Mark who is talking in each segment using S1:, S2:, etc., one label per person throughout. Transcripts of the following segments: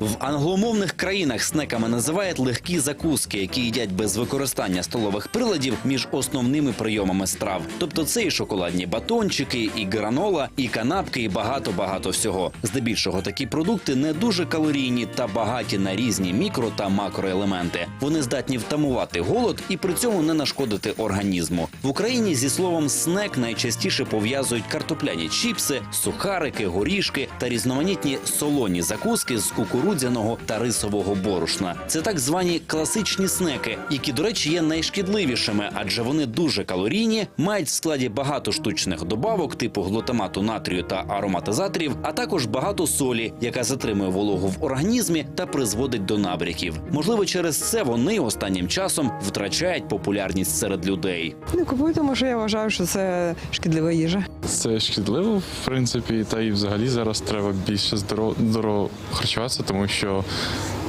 S1: В англомовних країнах снеками називають легкі закуски, які їдять без використання столових приладів між основними прийомами страв. Тобто це і шоколадні батончики, і гранола, і канапки, і багато багато всього. Здебільшого такі продукти не дуже калорійні та багаті на різні мікро та макроелементи. Вони здатні втамувати голод і при цьому не нашкодити організму. В Україні зі словом снек найчастіше пов'язують картопляні чіпси, сухарики, горішки та різноманітні солоні закуски з кукурудзяного та рисового борошна. Це так звані класичні снеки, які, до речі, є найшкідливішими, адже вони дуже калорійні, мають в складі багато штучних добавок, типу глутамату натрію та ароматизаторів, а також багато солі, яка затримує вологу в організмі та призводить до набряків. Можливо, через це вони останнім часом втрачають популярність серед людей.
S2: Не купую, тому що я вважаю, що це шкідлива їжа.
S3: Це шкідливо, в принципі, та і взагалі зараз треба більше здорово, здорово харчуватися, тому що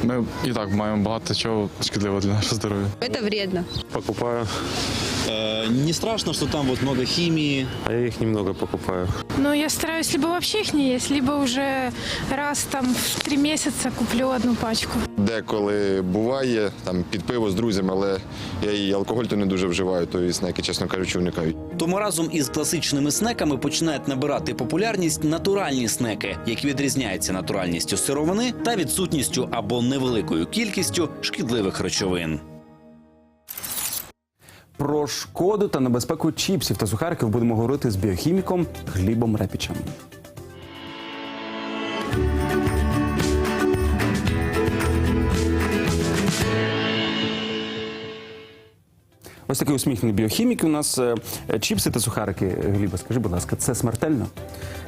S3: ми і так маємо багато чого шкідливого для нашого здоров'я.
S4: Это вредно.
S5: Покупаю,
S1: не страшно, що там вот много хімії.
S5: а я их немного покупаю.
S6: Ну, я стараюсь либо вообще их не есть, либо уже раз там в три месяца куплю одну пачку.
S7: Деколи буває там під пиво з друзями, але я і алкоголь то не дуже вживаю, то і снеки, чесно кажучи, уникаю.
S1: Тому разом із класичними снеками починають набирати популярність натуральні снеки, які відрізняються натуральністю сировини та відсутністю або невеликою кількістю шкідливих речовин.
S8: Про шкоду та небезпеку чіпсів та сухариків будемо говорити з біохіміком Глібом Репічем. Ось такий усміхнений біохімік у нас е, чіпси та сухарики. Гліба, скажи, будь ласка, це смертельно?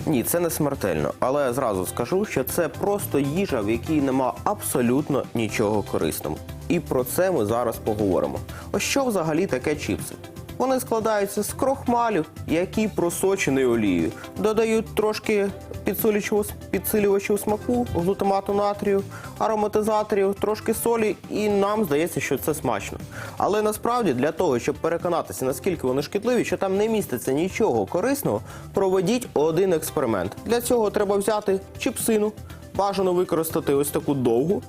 S9: Ні, це не смертельно, але зразу скажу, що це просто їжа, в якій нема абсолютно нічого корисного. І про це ми зараз поговоримо. Ось що взагалі таке чіпси? Вони складаються з крохмалю, який просочений олією. Додають трошки підсилювачів смаку, глутамату натрію, ароматизаторів, трошки солі, і нам здається, що це смачно. Але насправді для того, щоб переконатися, наскільки вони шкідливі, що там не міститься нічого корисного, проведіть один експеримент. Для цього треба взяти чіпсину, бажано використати ось таку довгу.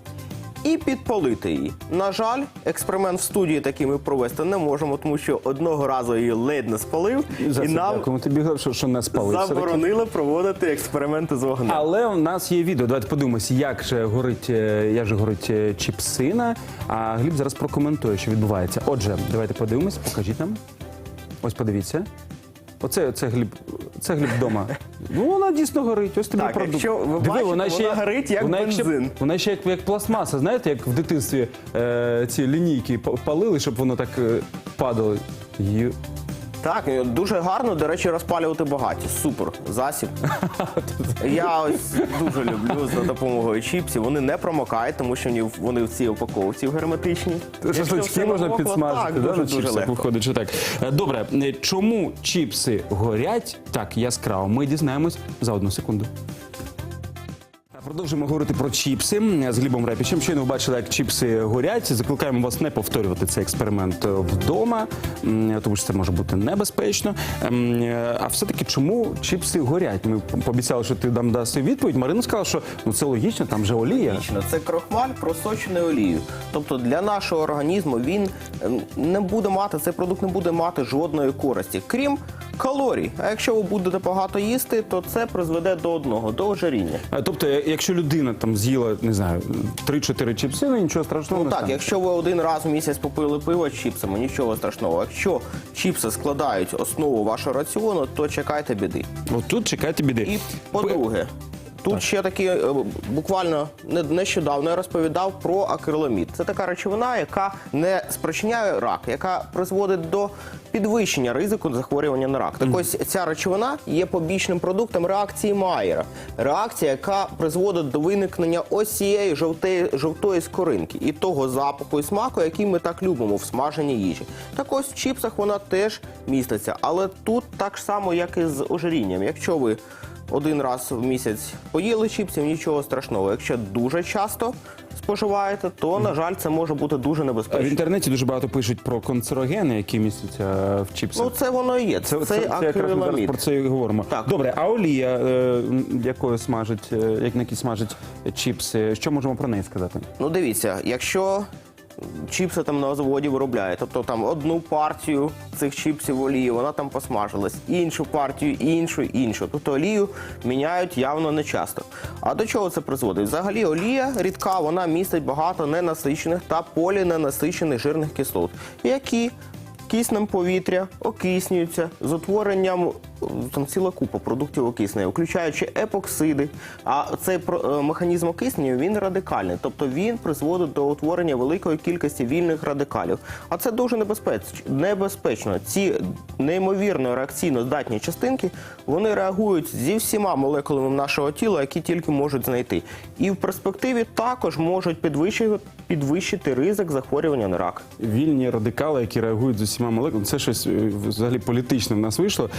S9: І підпалити її. На жаль, експеримент в студії такий ми провести не можемо, тому що одного разу її ледь не спалив,
S8: За
S9: і
S8: це
S9: нам
S8: дякуємо тобі, що, що не спали.
S9: заборонили проводити експерименти з вогнем.
S8: Але у нас є відео. Давайте подивимося, як же горить, е, як же горить е, чіпсина. А Гліб зараз прокоментує, що відбувається. Отже, давайте подивимось, покажіть нам. Ось подивіться. Оце, це Гліб, це Гліб вдома. Ну, вона дійсно горить. Ось тобі
S9: Так,
S8: продукт.
S9: якщо ви бачите, вона горить як
S8: вона
S9: бензин.
S8: вона ще як, як пластмаса. Знаєте, як в дитинстві е, ці лінійки па- палили, щоб воно так е, падало. Ю-
S9: Так, дуже гарно, до речі, розпалювати багаті. Супер засіб. Я ось дуже люблю за допомогою чіпсів. Вони не промокають, тому що вони в- цій упаковці в герметичній.
S8: Шашлички можна підсмажити, да,
S9: дуже,
S8: на чіпсах виходить, що так. Е, Добре, е, чому чіпси горять так яскраво? Ми дізнаємось за одну секунду. Продовжуємо говорити про чіпси з Глібом Репічем. Щойно ви бачили, як чіпси горять. Закликаємо вас не повторювати цей експеримент вдома, тому що це може бути небезпечно. А все-таки чому чіпси горять? Ми пообіцяли, що ти нам даси відповідь. Марина сказала, що ну це логічно, там же олія.
S9: Логічно, це крохмаль просочений олією. Тобто для нашого організму він ем, не буде мати, цей продукт не буде мати жодної користі, крім калорій. А якщо ви будете багато їсти, то це призведе до одного до ожиріння.
S8: А, Тобто, якщо людина там з'їла, не знаю, 3-4 чіпси, ну нічого страшного
S9: Ну
S8: не
S9: так,
S8: стане.
S9: якщо ви один раз в місяць попили пиво з чіпсами, нічого страшного. Якщо чіпси складають основу вашого раціону, то чекайте біди.
S8: От тут чекайте біди.
S9: І по-друге, тут ще такі е, буквально не- нещодавно я розповідав про акриламід. Це така речовина, яка не спричиняє рак, яка призводить до підвищення ризику захворювання на рак. Так ось ця речовина є побічним продуктом реакції Майера. Реакція, яка призводить до виникнення ось цієї жовтої, жовтої скоринки і того запаху і смаку, який ми так любимо в смаженій їжі. Так ось в чіпсах вона теж міститься. Але тут так само, як і з ожирінням. Якщо ви один раз в місяць поїли чіпсів, нічого страшного. Якщо дуже часто споживаєте, то на жаль, це може бути дуже небезпечно.
S8: В інтернеті дуже багато пишуть про канцерогени, які містяться в чіпсах.
S9: Ну це воно і є. Це,
S8: це, це, якраз ми зараз
S9: акриламід.
S8: про це і говоримо.
S9: Так.
S8: Добре, а олія, е, якою смажать, е, як на якій смажать чіпси, що можемо про неї сказати?
S9: Ну дивіться, якщо чіпси там на заводі виробляють, тобто там одну партію цих чіпсів олії, вона там посмажилась, іншу партію, іншу, іншу. Тобто олію міняють явно не часто. А до чого це призводить? Взагалі олія рідка, вона містить багато ненасичених та поліненасичених жирних кислот, які киснем повітря окиснюються з утворенням там ціла купа продуктів окиснення, включаючи епоксиди. А цей е, механізм окиснення він радикальний, тобто він призводить до утворення великої кількості вільних радикалів. А це дуже небезпеч- небезпечно. Ці неймовірно реакційно здатні частинки вони реагують зі всіма молекулами нашого тіла, які тільки можуть знайти. І в перспективі також можуть підвищити, підвищити ризик захворювання на рак.
S8: Вільні радикали, які реагують з усіма молекулами. Це щось е, взагалі політичне в нас вийшло.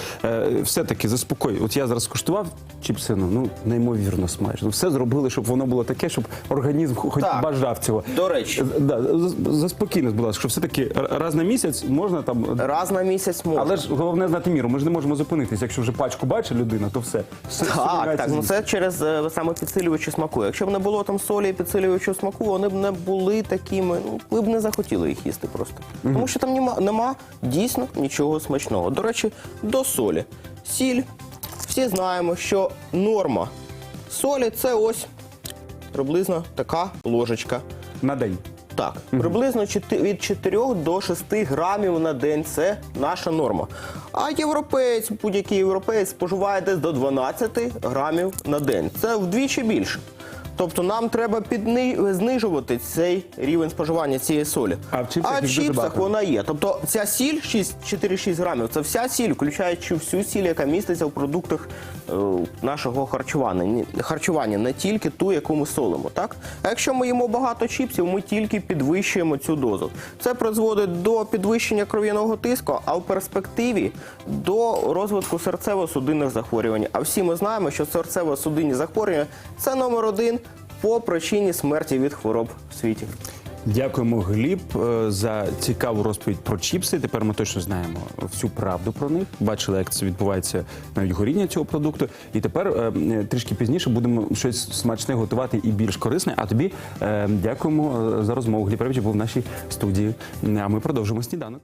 S8: Все-таки заспокоюю. От я зараз куштував чіпсину, ну неймовірно смачно. Все зробили, щоб воно було таке, щоб організм хоч
S9: Так.
S8: бажав цього.
S9: До речі.
S8: Е, Да, заспокійно, будь ласка, що все-таки раз на місяць можна там.
S9: Раз на місяць можна.
S8: Але ж головне знати міру. Ми ж не можемо зупинитися. Якщо вже пачку бачить людина, то все. Все
S9: Так, так, ну це через е, саме підсилювачі смаку. Якщо б не було там солі і підсилювачів смаку, вони б не були такими. Ну ви б не захотіли їх їсти просто. Тому що там нема, нема дійсно нічого смачного. До речі, до солі. Сіль. Всі знаємо, що норма солі це ось приблизно така ложечка.
S8: на день.
S9: Так, приблизно від 4 до 6 грамів на день це наша норма. А європеєць, будь-який європеєць споживає десь до 12 грамів на день. Це вдвічі більше. Тобто нам треба підни- знижувати цей рівень споживання цієї солі.
S8: А в чіпсах
S9: а в чіпсах вона є. Тобто ця сіль 6, 4-6 грамів, це вся сіль, включаючи всю сіль, яка міститься в продуктах е, нашого харчування. Харчування, не тільки ту, яку ми солимо. Так? А якщо ми їмо багато чіпсів, ми тільки підвищуємо цю дозу. Це призводить до підвищення кров'яного тиску, а в перспективі до розвитку серцево-судинних захворювань. А всі ми знаємо, що серцево-судинні захворювання це номер один по причині смерті від хвороб в світі.
S8: Дякуємо, Гліб, е, за цікаву розповідь про чіпси. Тепер ми точно знаємо всю правду про них. Бачили, як це відбувається навіть горіння цього продукту. І тепер е, е, трішки пізніше будемо щось смачне готувати і більш корисне. А тобі дякуємо за розмову. Гліб Ревич був в нашій студії. А ми продовжимо сніданок.